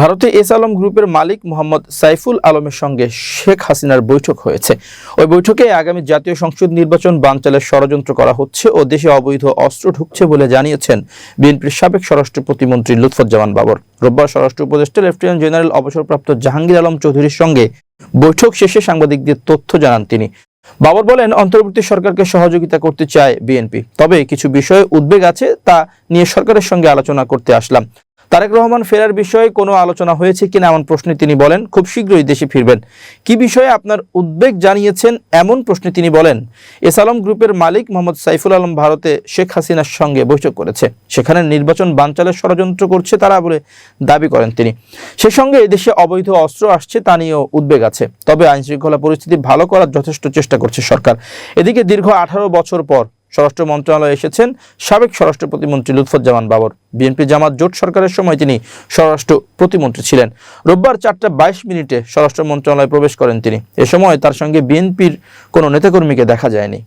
ভারতে এস আলম গ্রুপের মালিক মোহাম্মদ সাইফুল আলমের সঙ্গে শেখ হাসিনার বৈঠক হয়েছে। ওই বৈঠকে আগামী জাতীয় সংসদ নির্বাচন বানচালের ষড়যন্ত্র করা হচ্ছে ও দেশে অবৈধ অস্ত্র ঢুকছে বলে জানিয়েছেন বিএনপির সাবেক স্বরাষ্ট্র প্রতিমন্ত্রী লুৎফুজ্জামান বাবর। রোববার স্বরাষ্ট্র উপদেষ্টা লেফটেন্যান্ট জেনারেল অবসরপ্রাপ্ত জাহাঙ্গীর আলম চৌধুরীর সঙ্গে বৈঠক শেষে সাংবাদিকদের তথ্য জানান তিনি। বাবর বলেন, অন্তর্বর্তী সরকারকে সহযোগিতা করতে চায় বিএনপি, তবে কিছু বিষয়ে উদ্বেগ আছে তা নিয়ে সরকারের সঙ্গে আলোচনা করতে আসলাম। তারেক রহমান ফেরার বিষয়ে কোনো আলোচনা হয়েছে কিনা এমন প্রশ্নে তিনি বলেন, খুব শীঘ্রই দেশে ফিরবেন। কি বিষয়ে আপনার উদ্বেগ জানিয়েছেন এমন প্রশ্নে তিনি বলেন এস আলম গ্রুপের মালিক মোহাম্মদ সাইফুল আলম ভারতে শেখ হাসিনার সঙ্গে বৈঠক করেছে। সেখানে নির্বাচন বানচালের ষড়যন্ত্র করছে তারা বলে দাবি করেন তিনি। সে সঙ্গে দেশে অবৈধ অস্ত্র আসছে তা নিয়েও উদ্বেগ আছে। তবে আইন শৃঙ্খলা পরিস্থিতি ভালো করার যথেষ্ট চেষ্টা করছে সরকার। এদিকে দীর্ঘ আঠারো বছর পর স্বরাষ্ট্র মন্ত্রণালয়ে এসেছেন সাবেক স্বরাষ্ট্র প্রতিমন্ত্রী লুৎফুজ্জামান বাবর। বিএনপি জামাত জোট সরকারের সময় তিনি স্বরাষ্ট্র প্রতিমন্ত্রী ছিলেন। রোববার চারটা বাইশ মিনিটে স্বরাষ্ট্র মন্ত্রণালয়ে প্রবেশ করেন তিনি। এ সময় তার সঙ্গে বিএনপির কোনো নেতাকর্মীকে দেখা যায়নি।